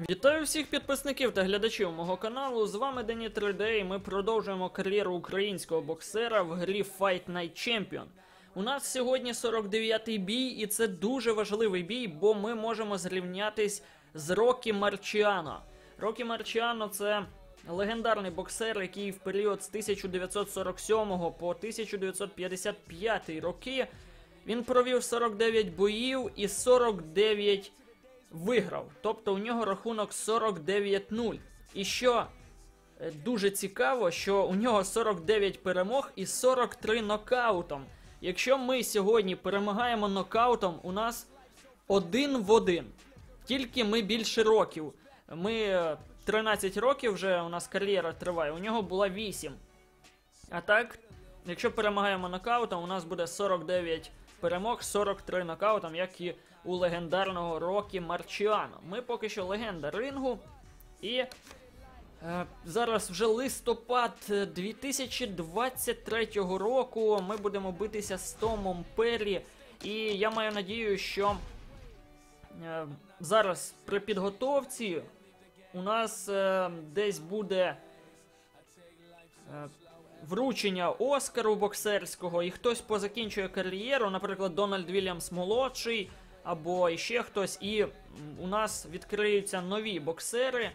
Вітаю всіх підписників та глядачів мого каналу. З вами Дені 3D і ми продовжуємо кар'єру українського боксера в грі Fight Night Champion. У нас сьогодні 49-й бій, і це дуже важливий бій, бо ми можемо зрівнятись з Рокі Марчіано. Рокі Марчіано це легендарний боксер, який в період з 1947 по 1955 роки він провів 49 боїв і 49 виграв. Тобто у нього рахунок 49-0. І що е, дуже цікаво, що у нього 49 перемог і 43 нокаутом. Якщо ми сьогодні перемагаємо нокаутом, у нас один в один. Тільки ми більше років. Ми е, 13 років вже у нас кар'єра триває, у нього була 8. А так, якщо перемагаємо нокаутом, у нас буде 49 перемог, 43 нокаутом, як і у легендарного Рокі Марчіано. Ми поки що легенда рингу. І е, зараз вже листопад е, 2023 року. Ми будемо битися з Томом Перрі. І я маю надію, що е, зараз при підготовці у нас е, десь буде е, вручення Оскару боксерського, і хтось позакінчує кар'єру, наприклад, Дональд Вільямс молодший, або іще хтось, і у нас відкриються нові боксери,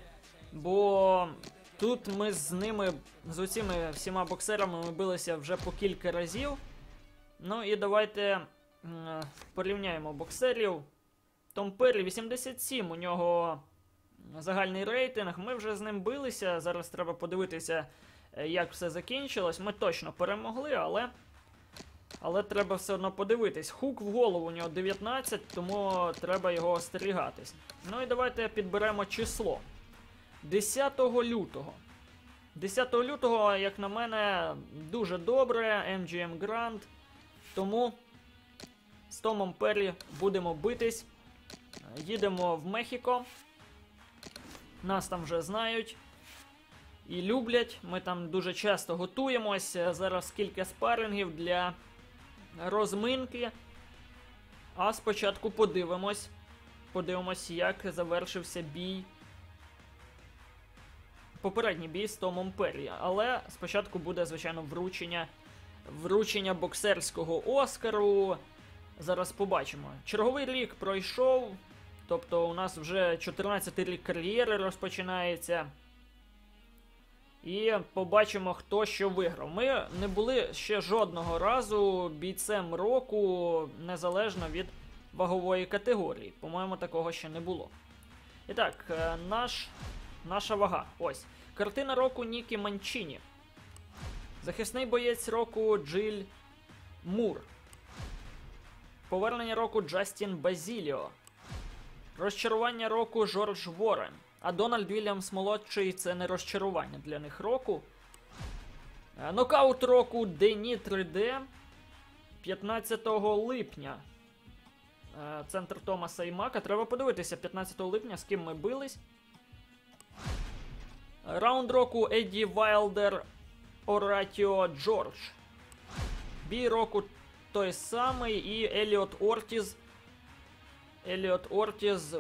бо тут ми з ними, з усіма всіма боксерами ми билися вже по кілька разів. Ну і давайте порівняємо боксерів. Том Перрі 87, у нього загальний рейтинг. Ми вже з ним билися. Зараз треба подивитися, як все закінчилось. Ми точно перемогли, але. Але треба все одно подивитись. Хук в голову у нього 19, тому треба його остерігатись. Ну і давайте підберемо число. 10 лютого. 10 лютого, як на мене, дуже добре. MGM Grand. Тому з Томом Перрі будемо битись. Їдемо в Мехіко. Нас там вже знають і люблять. Ми там дуже часто готуємося. Зараз кілька спарингів для розминки. А спочатку подивимось. Подивимось, як завершився бій. Попередній бій з Томом Перрі. Але спочатку буде, звичайно, вручення. Вручення боксерського Оскару. Зараз побачимо. Черговий рік пройшов. Тобто у нас вже 14 рік кар'єри розпочинається. І побачимо, хто що виграв. Ми не були ще жодного разу бійцем року, незалежно від вагової категорії. По-моєму, такого ще не було. І так, е, наш, наша вага. Ось. Картина року Нікі Манчіні. Захисний боєць року Джиль Мур. Повернення року Джастін Базіліо. Розчарування року Жорж Ворен. А Дональд Вільямс молодший це не розчарування для них року. Е, Нокаут року Дені 3D 15 липня. Е, Центр Томаса і Мака. Треба подивитися 15 липня, з ким ми бились. Раунд року Едді Вайлдер Оратіо Джордж. Бій року той самий і Еліот Ортіз. Еліот Ортіз.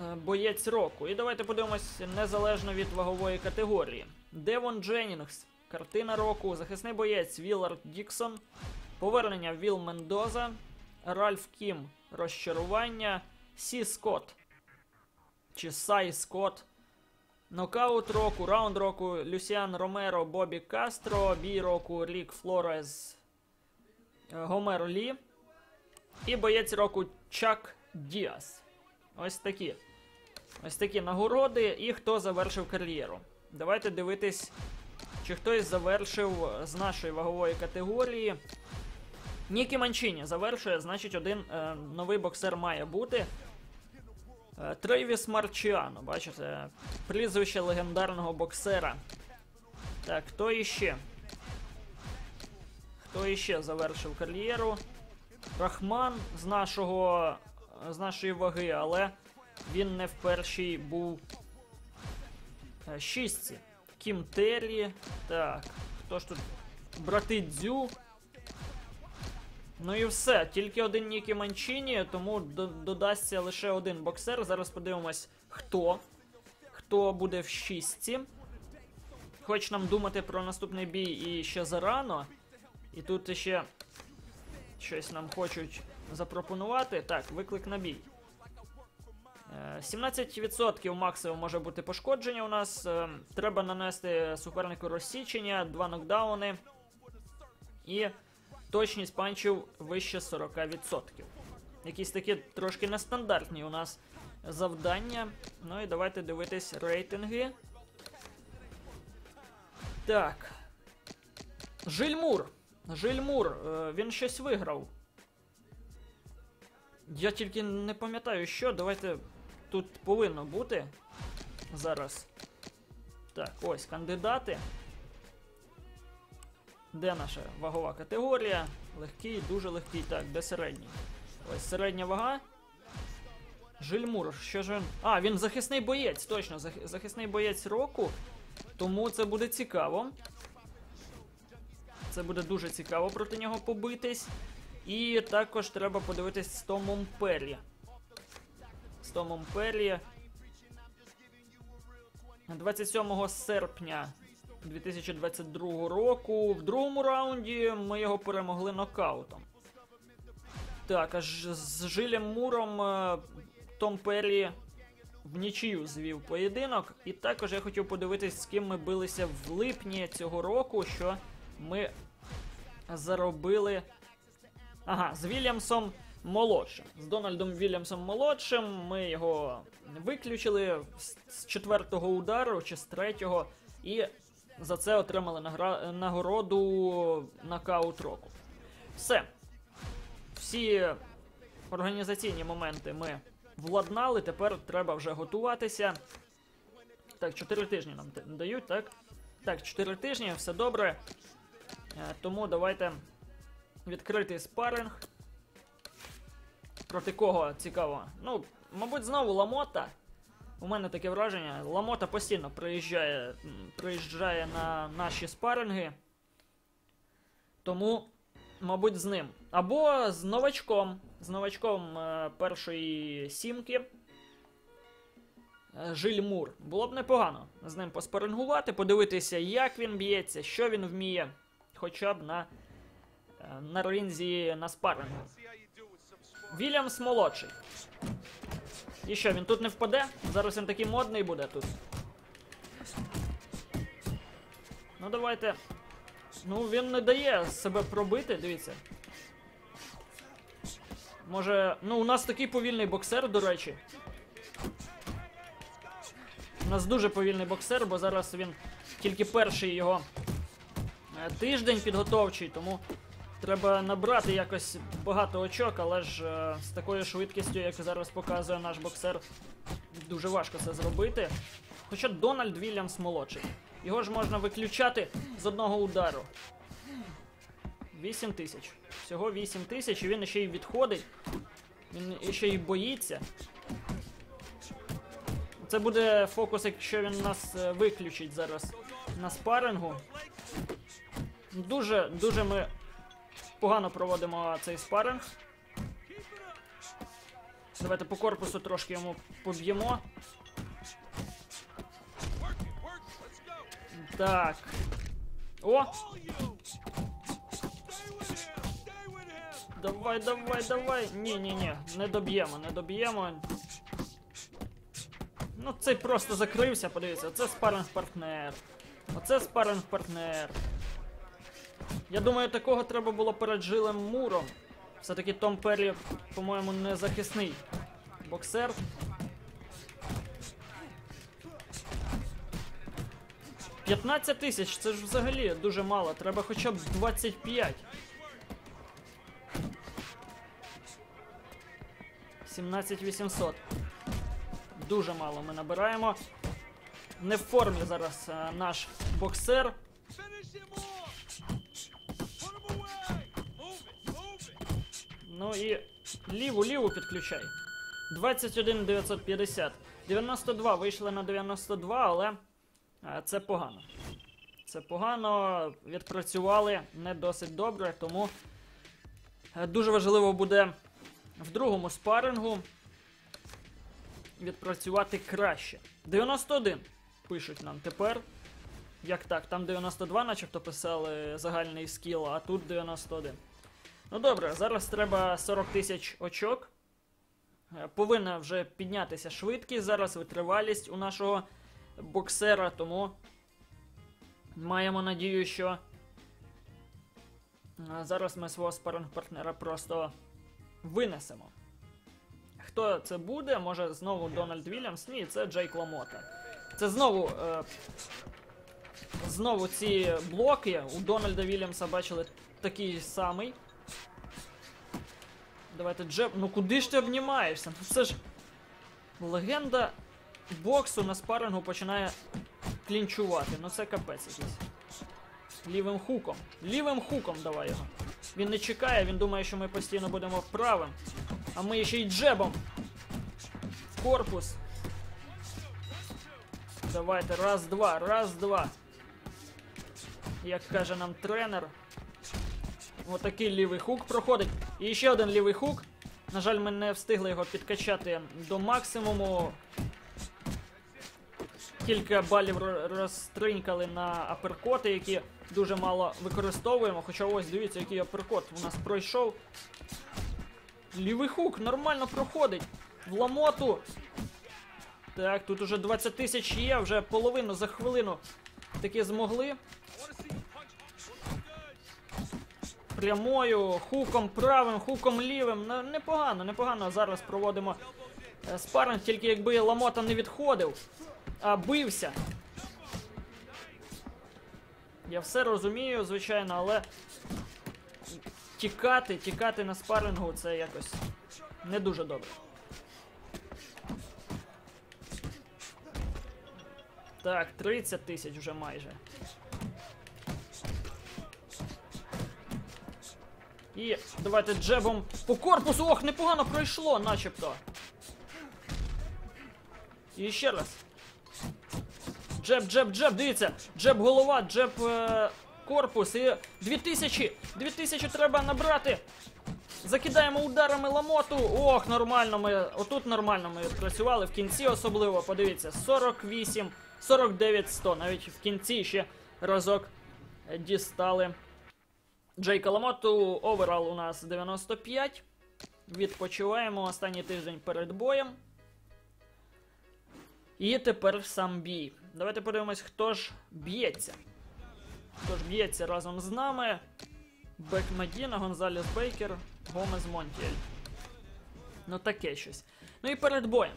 Е, Боєць року. І давайте подивимось незалежно від вагової категорії. Девон Дженнінгс. Картина року. Захисний боєць Вілард Діксон. Повернення Віл Мендоза. Ральф Кім. Розчарування. Сі Скотт. Чи Сай Скотт. Нокаут року, раунд року Люсіан Ромеро, Бобі Кастро, бій року Рік Флорес, е, Гомер Лі. І боєць року Чак Діас. Ось такі. Ось такі нагороди. І хто завершив кар'єру. Давайте дивитись, чи хтось завершив з нашої вагової категорії. Нікі Манчині завершує, значить, один е, новий боксер має бути. Е, Трейвіс Марчіано, бачите, прізвище легендарного боксера. Так, хто іще? Хто іще завершив кар'єру? Рахман з нашого з нашої ваги, але він не в першій був е, шістці. Кім Террі. Так, хто ж тут? Брати Дзю. Ну і все, тільки один Нікі Манчіні, тому додасться лише один боксер. Зараз подивимось, хто. Хто буде в шістці. Хоч нам думати про наступний бій і ще зарано. І тут ще щось нам хочуть запропонувати. Так, виклик на бій. Е, 17% максимум може бути пошкодження у нас. Е, Треба нанести супернику розсічення, два нокдауни. І точність панчів вище 40%. Якісь такі трошки нестандартні у нас завдання. Ну і давайте дивитись рейтинги. Так. Жильмур. Жильмур, е, він щось виграв. Я тільки не пам'ятаю, що. Давайте тут повинно бути зараз. Так, ось кандидати. Де наша вагова категорія? Легкий, дуже легкий. Так, де середній? Ось середня вага. Жильмур, що ж він. А, він захисний боєць, точно, зах- захисний боєць року. Тому це буде цікаво. Це буде дуже цікаво проти нього побитись. І також треба подивитись з Томом Перлі. З Томом Перлі. 27 серпня 2022 року. В другому раунді ми його перемогли нокаутом. Так, аж з Жилем Муром е, Том Перлі в нічию звів поєдинок. І також я хотів подивитись, з ким ми билися в липні цього року, що ми заробили. Ага, з Вільямсом молодшим. З Дональдом Вільямсом молодшим. Ми його виключили з- четвертого удару чи з третього. І за це отримали награ... нагороду нокаут року. Все. Всі організаційні моменти ми владнали. Тепер треба вже готуватися. Так, 4 тижні нам дають, так? Так, 4 тижні, все добре. Е, Тому давайте відкритий спаринг. Проти кого цікаво? Ну, мабуть, знову Ламота. У мене таке враження. Ламота постійно приїжджає, приїжджає на наші спаринги. Тому, мабуть, з ним. Або з новачком. З новачком е, першої сімки. Е, Жиль Мур. Було б непогано з ним поспарингувати, подивитися, як він б'ється, що він вміє. Хоча б на, е, на ринзі на спарингу. Вільямс молодший. І що, він тут не впаде? Зараз він такий модний буде тут. Ну давайте. Ну, він не дає себе пробити, дивіться. Може. Ну, у нас такий повільний боксер, до речі. У нас дуже повільний боксер, бо зараз він тільки перший його е, тиждень підготовчий, тому треба набрати якось багато очок, але ж е, з такою швидкістю, як зараз показує наш боксер, дуже важко це зробити. Хоча Дональд Вільямс молодший. Його ж можна виключати з одного удару. 8 тисяч. Всього 8 тисяч, і він ще й відходить. Він ще й боїться. Це буде фокус, якщо він нас е, виключить зараз на спарингу. Дуже, дуже ми погано проводимо цей спаринг. Давайте по корпусу трошки йому поб'ємо. Так. О! Давай, давай, давай. Ні, ні, ні, не доб'ємо, не доб'ємо. Ну, цей просто закрився, подивіться, оце спаринг партнер. Оце спаринг партнер. Я думаю, такого треба було перед жилем Муром. Все-таки Том Перрі, по-моєму, не захисний боксер. П'ятнадцять тисяч, це ж взагалі дуже мало. Треба хоча б 25. 17 800. Дуже мало ми набираємо. Не в формі зараз е, наш боксер. Ну і ліву, ліву підключай. 21 950. 92 вийшли на 92, але е, це погано. Це погано. Відпрацювали не досить добре, тому Е, Дуже важливо буде в другому спарингу відпрацювати краще. 91 пишуть нам тепер. Як так? Там 92, начебто писали загальний скіл, а тут 91. Ну добре, зараз треба 40 тисяч очок. Е, Повинна вже піднятися швидкість, зараз витривалість у нашого боксера, тому маємо надію, що е, зараз ми свого спаринг-партнера просто винесемо. Хто це буде? Може знову Дональд Вільямс? Ні, це Джейк Ламота. Це знову. Е, знову ці блоки у Дональда Вільямса бачили такий самий. Давайте джеб. Ну куди ж ти обнімаєшся? Ну це ж. Легенда боксу на спарингу починає клінчувати. Ну це капець якийсь. Лівим хуком. Лівим хуком давай його. Він не чекає, він думає, що ми постійно будемо правим. А ми ще й джебом. Корпус. Давайте, раз, два, раз, два. Як каже нам тренер. Отакий лівий хук проходить. І ще один лівий хук. На жаль, ми не встигли його підкачати до максимуму. Кілька балів розтринькали на аперкоти, які дуже мало використовуємо. Хоча ось дивіться, який аперкот у нас пройшов. Лівий хук нормально проходить. В ламоту. Так, тут уже 20 тисяч є, вже половину за хвилину таки змогли. Прямою, хуком правим, хуком лівим. Ну, непогано, непогано. Зараз проводимо е, спаринг, тільки якби Ламота не відходив, а бився. Я все розумію, звичайно, але тікати, тікати на спарингу це якось не дуже добре. Так, 30 тисяч вже майже. І давайте джебом по корпусу. Ох, непогано пройшло, начебто. І ще раз. Джеб, джеб, джеб, дивіться. Джеб голова, джеб е, корпус. І 2000. 2000 треба набрати. Закидаємо ударами ламоту. Ох, нормально ми. Отут нормально ми працювали. В кінці особливо, подивіться, 48, 49, 100. Навіть в кінці ще разок дістали. Джейка Ламоту, оверал у нас 95. Відпочиваємо останній тиждень перед боєм. І тепер сам бій. Давайте подивимось, хто ж б'ється. Хто ж б'ється разом з нами. Бек Медіна, Гонзалес Бейкер, Гомес Монтіель. Ну таке щось. Ну і перед боєм.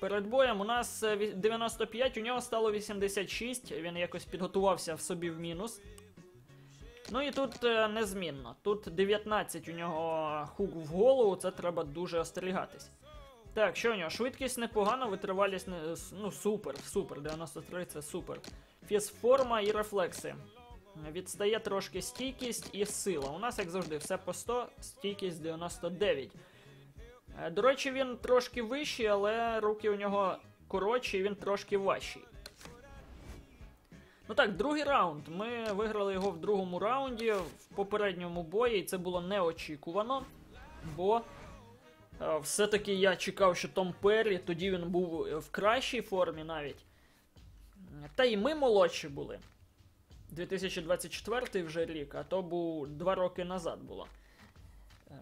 Перед боєм у нас е, 95, у нього стало 86. Він якось підготувався в собі в мінус. Ну і тут е, незмінно. Тут 19 у нього хук в голову, це треба дуже остерігатись. Так, що у нього? Швидкість непогана, витривалість не, ну супер, супер. 93 це супер. Фізформа і рефлекси. Відстає трошки стійкість і сила. У нас, як завжди, все по 100, стійкість 99. Е, До речі, він трошки вищий, але руки у нього коротші, і він трошки важчий. Ну так, другий раунд. Ми виграли його в другому раунді в попередньому бої, і це було неочікувано. Бо е, все-таки я чекав, що Том Перрі, тоді він був в кращій формі навіть. Та і ми молодші були. 2024 вже рік, а то був два роки назад було. Е,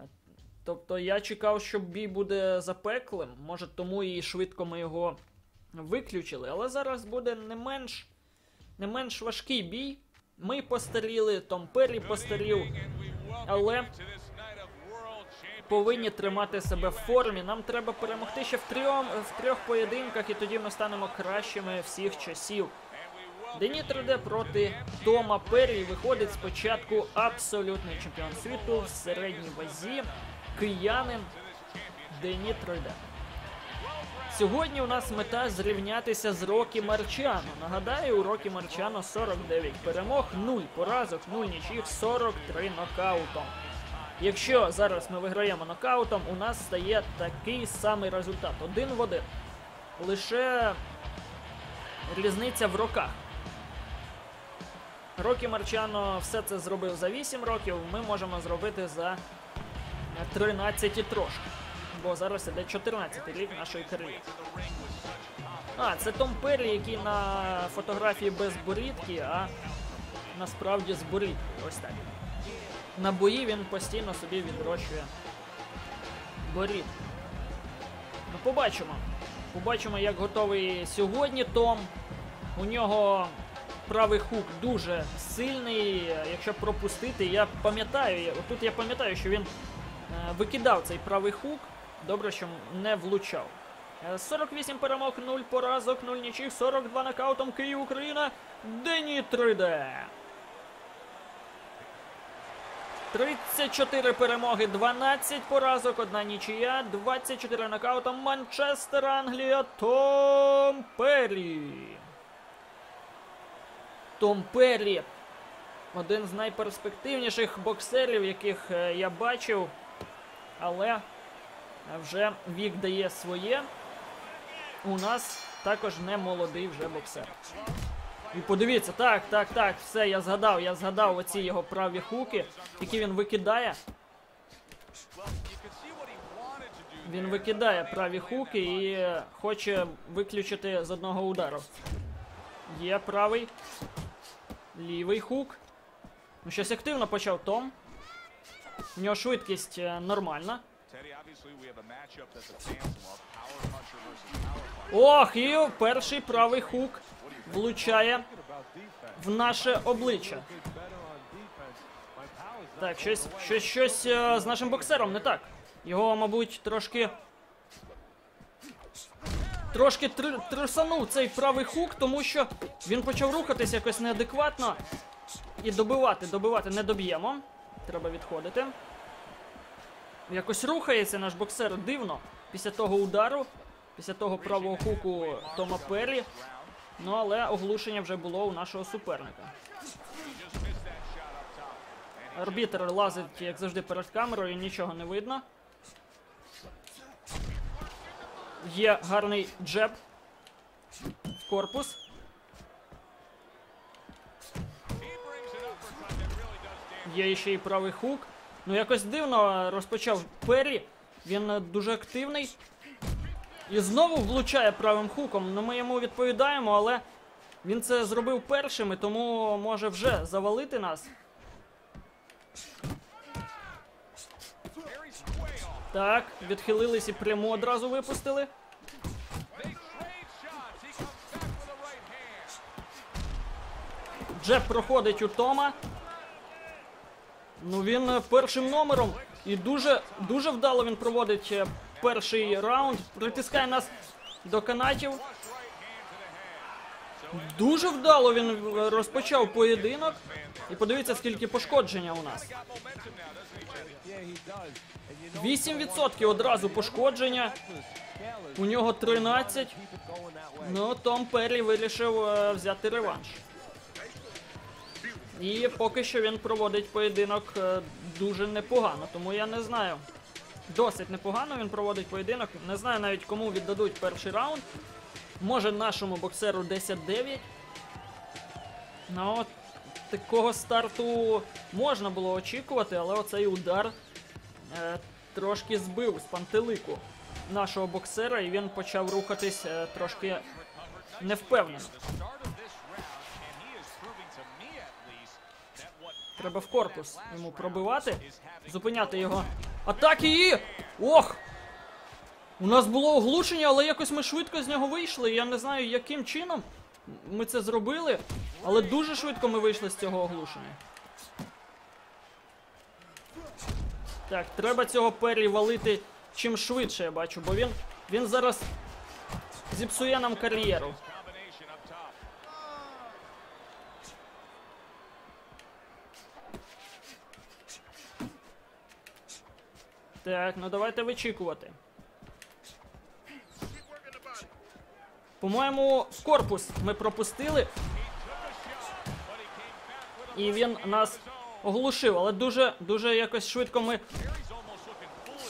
Тобто я чекав, що бій буде запеклим. Може, тому і швидко ми його виключили. Але зараз буде не менш, не менш важкий бій. Ми постаріли, Том Перрі постарів, але повинні тримати себе в формі. Нам треба перемогти ще в трьом, в трьох поєдинках, і тоді ми станемо кращими всіх часів. Дені 3D проти Тома Перрі виходить спочатку абсолютний чемпіон світу в середній вазі, киянин Дені 3D. Сьогодні у нас мета зрівнятися з Рокі Марчано. Нагадаю, у Рокі Марчано 49 перемог, 0 поразок, 0 нічих, 43 нокаутом. Якщо зараз ми виграємо нокаутом, у нас стає такий самий результат: один в один. Лише різниця в роках. Рокі Марчано все це зробив за 8 років, ми можемо зробити за 13 і трошки. Бо зараз іде 14 рік нашої кар'єри. А, це Том Перрі, який на фотографії без борідки, а насправді з борідкою. Ось так. На бої він постійно собі відрощує борідку. Ну, побачимо. Побачимо, як готовий сьогодні Том. У нього правий хук дуже сильний. Якщо пропустити, я пам'ятаю, тут я пам'ятаю, що він е, викидав цей правий хук. Добре, що не влучав. Е, 48 перемог, 0 поразок, 0 нічих, 42 нокаутом Київ Україна. Дені 3D. 34 перемоги, 12 поразок, одна нічия, 24 нокаутом Манчестер, Англія, Том Перрі. Том Перрі. Один з найперспективніших боксерів, яких е, я бачив. Але вже вік дає своє. У нас також не молодий вже боксер. І подивіться, так, так, так, все, я згадав, я згадав оці його праві хуки, які він викидає. Він викидає праві хуки і хоче виключити з одного удару. Є правий. Лівий хук. Ну, щось активно почав Том. У нього швидкість е, нормальна. Ох, і перший правий хук влучає в наше обличчя. Так, щось, щось, щось е, з нашим боксером не так. Його, мабуть, трошки. Трошки тр- трясанув цей правий хук, тому що він почав рухатись якось неадекватно. І добивати, добивати не доб'ємо. Треба відходити. Якось рухається наш боксер дивно після того удару, після того правого хуку Тома Перрі. Ну але оглушення вже було у нашого суперника. Арбітр лазить, як завжди, перед камерою, нічого не видно. Є гарний джеб корпус. Є ще й правий хук. Ну якось дивно розпочав Перрі. Він е, дуже активний. І знову влучає правим хуком. Ну ми йому відповідаємо, але він це зробив першим і тому може вже завалити нас. Так, відхилились і пряму одразу випустили. Джеб проходить у Тома. Ну він е, першим номером. І дуже, дуже вдало він проводить е, перший раунд. Притискає нас до канатів. Дуже вдало він е, розпочав поєдинок. І подивіться, скільки пошкодження у нас. 8% одразу пошкодження. У нього 13. Ну, Том Перрі вирішив взяти реванш. І поки що він проводить поєдинок е, дуже непогано, тому я не знаю. Досить непогано він проводить поєдинок. Не знаю навіть кому віддадуть перший раунд. Може нашому боксеру 10-9. Ну, от такого старту можна було очікувати, але оцей удар е, трошки збив з пантелику нашого боксера, і він почав рухатись е, трошки невпевнено. Треба в корпус йому пробивати, зупиняти його атаки і. Ох! У нас було оглушення, але якось ми швидко з нього вийшли. Я не знаю, яким чином ми це зробили, але дуже швидко ми вийшли з цього оглушення. Так, треба цього Перрі валити чим швидше, я бачу, бо він, він зараз зіпсує нам кар'єру. Так, ну давайте вичікувати. По-моєму, корпус ми пропустили. І він нас оглушив, але дуже, дуже якось швидко ми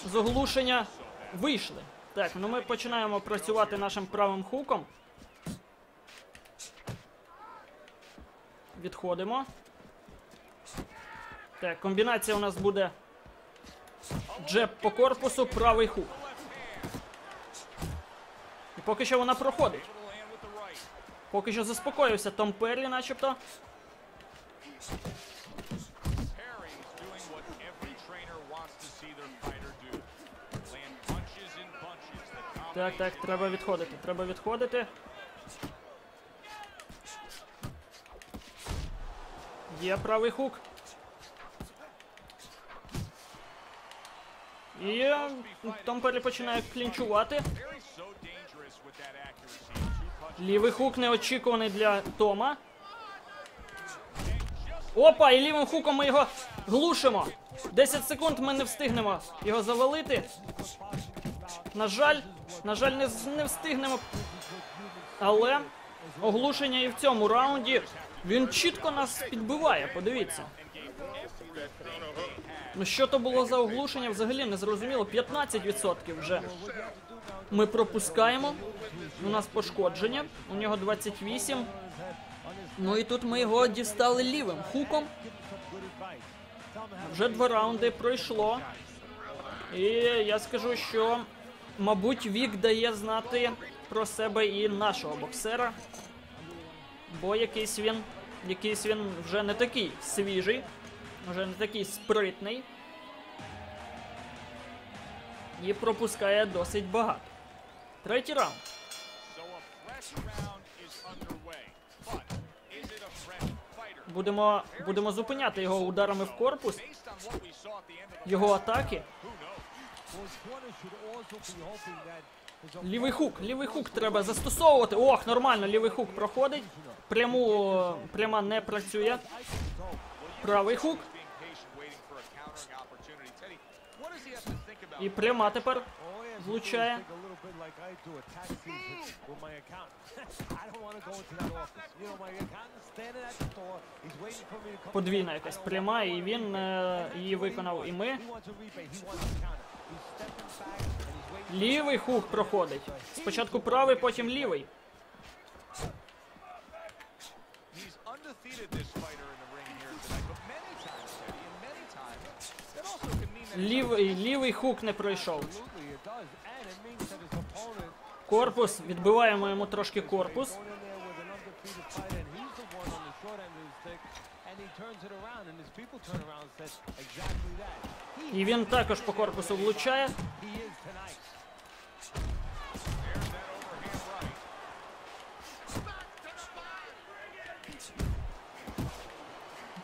з оглушення вийшли. Так, ну ми починаємо працювати нашим правим хуком. Відходимо. Так, комбінація у нас буде Джеб по корпусу, правий хук. І поки що вона проходить. Поки що заспокоївся Том Перлі, начебто. Так, так, треба відходити. Треба відходити. Є правий хук. І е, Том починає клінчувати. Лівий хук неочікуваний для Тома. Опа, і лівим хуком ми його глушимо. 10 секунд ми не встигнемо його завалити. На жаль, на жаль, не, не встигнемо. Але оглушення і в цьому раунді він чітко нас підбиває, подивіться. Ну що то було за оглушення, взагалі не зрозуміло. 15% вже ми пропускаємо. У нас пошкодження. У нього 28. Ну і тут ми його дістали лівим хуком. Вже два раунди пройшло. І я скажу, що, мабуть, вік дає знати про себе і нашого боксера. Бо якийсь він, якийсь він вже не такий свіжий, вже не такий спритний. І пропускає досить багато. Третій раунд. Будемо, будемо зупиняти його ударами в корпус, його атаки. Лівий хук, лівий хук треба застосовувати. Ох, нормально, лівий хук проходить. Пряму пряма не працює. Правий хук. І пряма тепер влучає. Подвійна якась пряма, і він е, її виконав. І ми. Лівий хук проходить. Спочатку правий, потім лівий. Лівий, лівий хук не пройшов. Корпус, відбиваємо йому трошки корпус. І він також по корпусу влучає.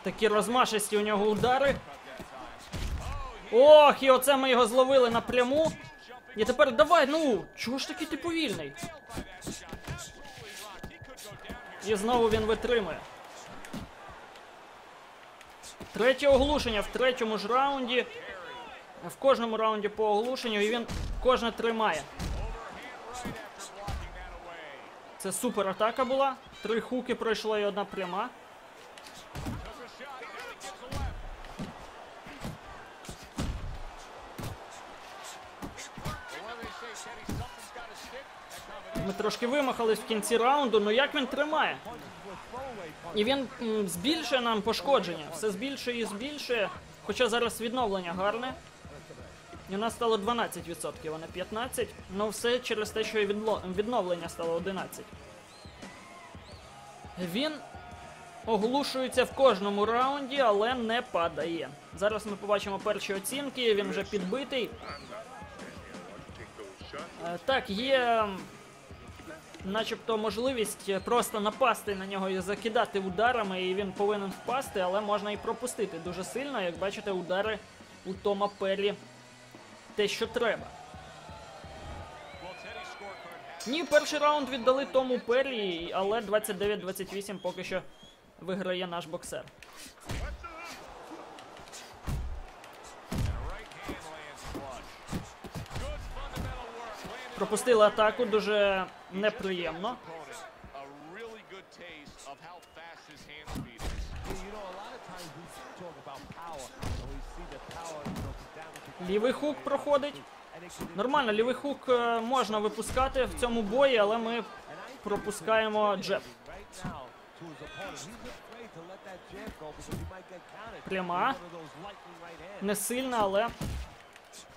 Такі розмашисті у нього удари. Ох, і оце ми його зловили напряму. І тепер давай, ну, чого ж такий ти повільний? І знову він витримує. Третє оглушення в третьому ж раунді. В кожному раунді по оглушенню, і він кожне тримає. Це супер атака була. Три хуки пройшло і одна пряма. Ми трошки вимахались в кінці раунду, ну як він тримає? І він збільшує нам пошкодження. Все збільшує і збільшує. Хоча зараз відновлення гарне. І у нас стало 12%, а не 15%. Ну все через те, що відновлення стало 11%. Він оглушується в кожному раунді, але не падає. Зараз ми побачимо перші оцінки, він вже підбитий. Е, Так, є начебто можливість е, просто напасти на нього і закидати ударами, і він повинен впасти, але можна і пропустити дуже сильно. Як бачите, удари у Тома Перрі те, що треба. Ні, перший раунд віддали Тому Перрі, але 29-28 поки що виграє наш боксер. Пропустили атаку дуже неприємно. Лівий хук проходить. Нормально, лівий хук е, можна випускати в цьому бої, але ми пропускаємо джеб. Пряма. Не сильна, але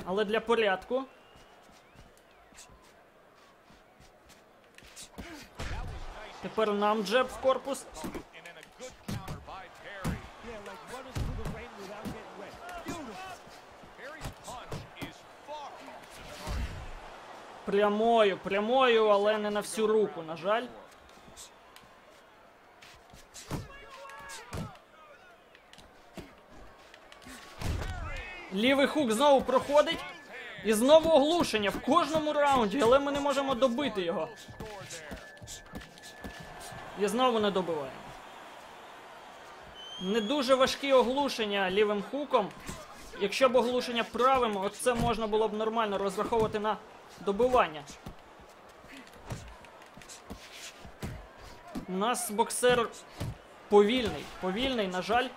Але для порядку. Is far faster than Archer. Прямою, прямою, але не на всю руку, на жаль. Лівий хук знову проходить. І знову оглушення в кожному раунді, але ми не можемо добити його. І знову не добиваємо. Не дуже важкі оглушення лівим хуком. Якщо б оглушення правим, оце можна було б нормально розраховувати на добивання. У нас боксер повільний. Повільний, на жаль.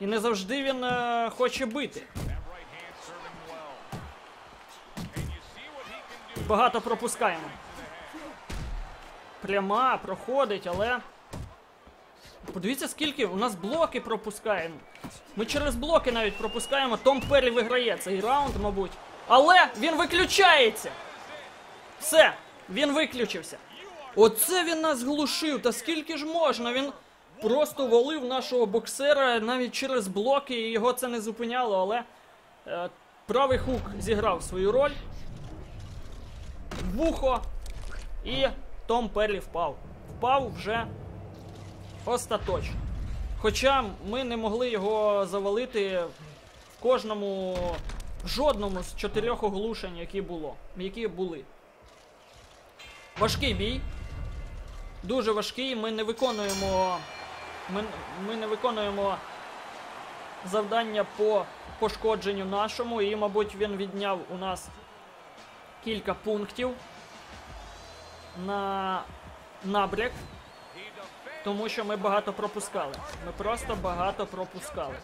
І не завжди він е, хоче бити. Багато пропускаємо. Пряма, проходить, але. Подивіться, скільки у нас блоки пропускаємо. Ми через блоки навіть пропускаємо. Том Перрі виграє цей раунд, мабуть. Але він виключається. Все, він виключився. Оце він нас глушив. Та скільки ж можна? Він просто валив нашого боксера навіть через блоки, і його це не зупиняло, але е, правий хук зіграв свою роль. Вухо. І Том Перлі впав. Впав вже остаточно. Хоча ми не могли його завалити в кожному, в жодному з чотирьох оглушень, які було, які були. Важкий бій. Дуже важкий. Ми не виконуємо. Ми, ми не виконуємо завдання по пошкодженню нашому, і, мабуть, він відняв у нас кілька пунктів на набряк, тому що ми багато пропускали. Ми просто багато пропускали.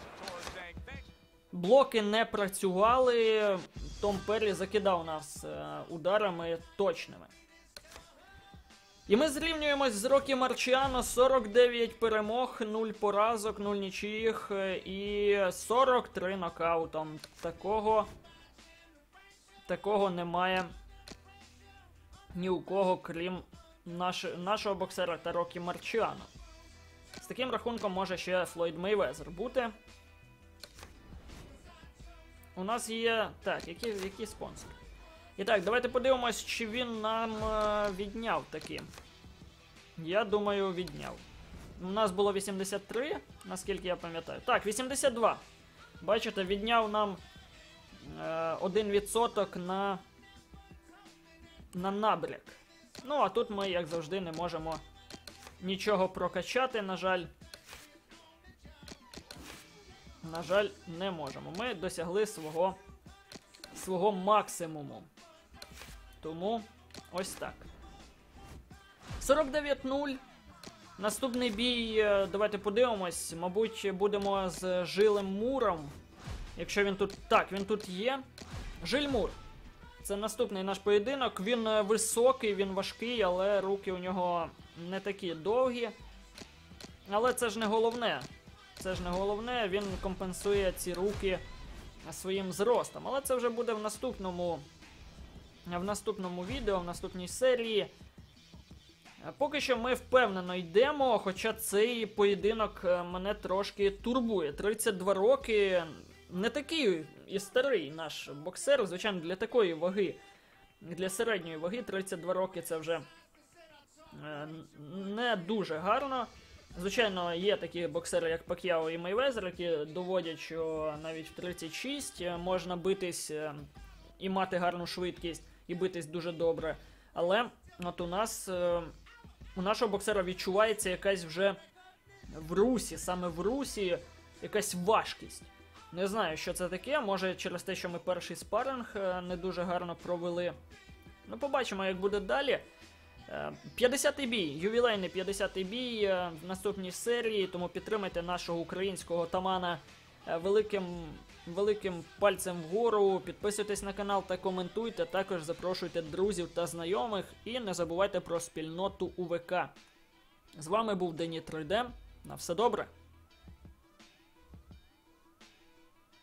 Блоки не працювали. Том Перлі закидав нас е, ударами точними. І ми зрівнюємось з Рокі Марчіано 49 перемог, 0 поразок, 0 нічиїх е, і 43 нокаутом. Такого, такого немає ні у кого, крім наш, нашого боксера та Рокі Марчіано. З таким рахунком може ще Флойд Мейвезер бути. У нас є. Так, які, які спонсори? І так, давайте подивимось, чи він нам е, відняв таки. Я думаю, відняв. У нас було 83, наскільки я пам'ятаю. Так, 82. Бачите, відняв нам 1% на, на набряк. Ну, а тут ми, як завжди, не можемо нічого прокачати, на жаль. На жаль, не можемо. Ми досягли свого, свого максимуму. Тому ось так. 49-0. Наступний бій, е, давайте подивимось. Мабуть, будемо з Жилем Муром. Якщо він тут. Так, він тут є. Жиль Мур. Це наступний наш поєдинок. Він е, високий, він важкий, але руки у нього не такі довгі. Але це ж не головне. Це ж не головне, він компенсує ці руки своїм зростом. Але це вже буде в наступному. В наступному відео, в наступній серії. Е, Поки що ми впевнено йдемо, хоча цей поєдинок е, мене трошки турбує. 32 роки. Не такий і старий наш боксер, звичайно, для такої ваги, для середньої ваги 32 роки це вже е, не дуже гарно. Звичайно, є такі боксери, як Пак'яо і Мейвезер, які доводять, що навіть в 36 можна битись е, і мати гарну швидкість, і битись дуже добре. Але от у нас е, у нашого боксера відчувається якась вже в русі, саме в русі, якась важкість. Не знаю, що це таке. Може через те, що ми перший спаринг е, не дуже гарно провели. Ну, побачимо, як буде далі. Е, 50-й бій, ювілейний 50-й бій е, в наступній серії, тому підтримайте нашого українського тамана е, великим, великим пальцем вгору. Підписуйтесь на канал та коментуйте. Також запрошуйте друзів та знайомих. І не забувайте про спільноту УВК. З вами був Дені 3D. На все добре.